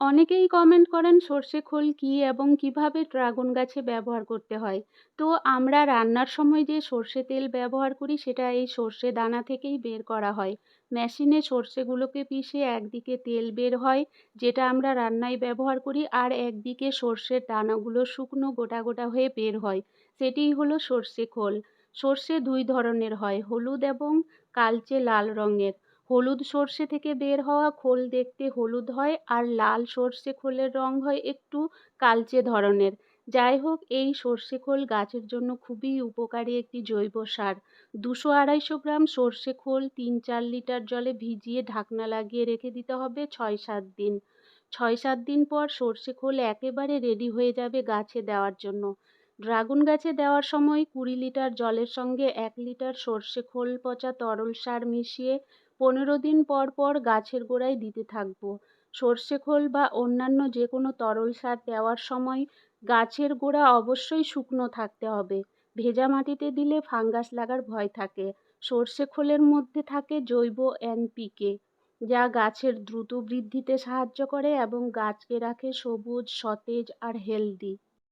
অনেকেই কমেন্ট করেন সর্ষে খোল কী এবং কীভাবে ড্রাগন গাছে ব্যবহার করতে হয়। তো আমরা রান্নার সময় যে সর্ষে তেল ব্যবহার করি, সেটা এই সর্ষে দানা থেকেই বের করা হয়। মেশিনে সর্ষেগুলোকে পিষে একদিকে তেল বের হয়, যেটা আমরা রান্নায় ব্যবহার করি, আর একদিকে সর্ষের দানাগুলো শুকনো গোটা গোটা হয়ে বের হয়। সেটিই হলো সর্ষে খোল। সর্ষে দুই ধরনের হয়, হলুদ এবং কালচে লাল রঙের। হলুদ সর্ষে থেকে বের হওয়া খোল দেখতে হলুদ হয় আর লাল সর্ষে খোলের রং হয় একটু কালচে ধরনের। যাই হোক, এই সর্ষে খোল গাছের জন্য খুবই উপকারী একটি জৈব সার। দুশো আড়াইশো গ্রাম সর্ষে খোল তিন চার লিটার জলে ভিজিয়ে ঢাকনা লাগিয়ে রেখে দিতে হবে ছয় সাত দিন। ছয় সাত দিন পর সর্ষে খোল একেবারে রেডি হয়ে যাবে গাছে দেওয়ার জন্য। ড্রাগন গাছে দেওয়ার সময় কুড়ি লিটার জলের সঙ্গে এক লিটার সর্ষে খোল পচা তরল সার মিশিয়ে পনেরো দিন পর পর গাছের গোড়ায় দিতে থাকব। সর্ষে খোল বা অন্যান্য যে কোনো তরল সার দেওয়ার সময় গাছের গোড়া অবশ্যই শুকনো থাকতে হবে। ভেজা মাটিতে দিলে ফাঙ্গাস লাগার ভয় থাকে। সর্ষে খোলের মধ্যে থাকে জৈব এনপিকে যা গাছের দ্রুত বৃদ্ধিতে সাহায্য করে এবং গাছকে রাখে সবুজ, সতেজ আর হেলদি।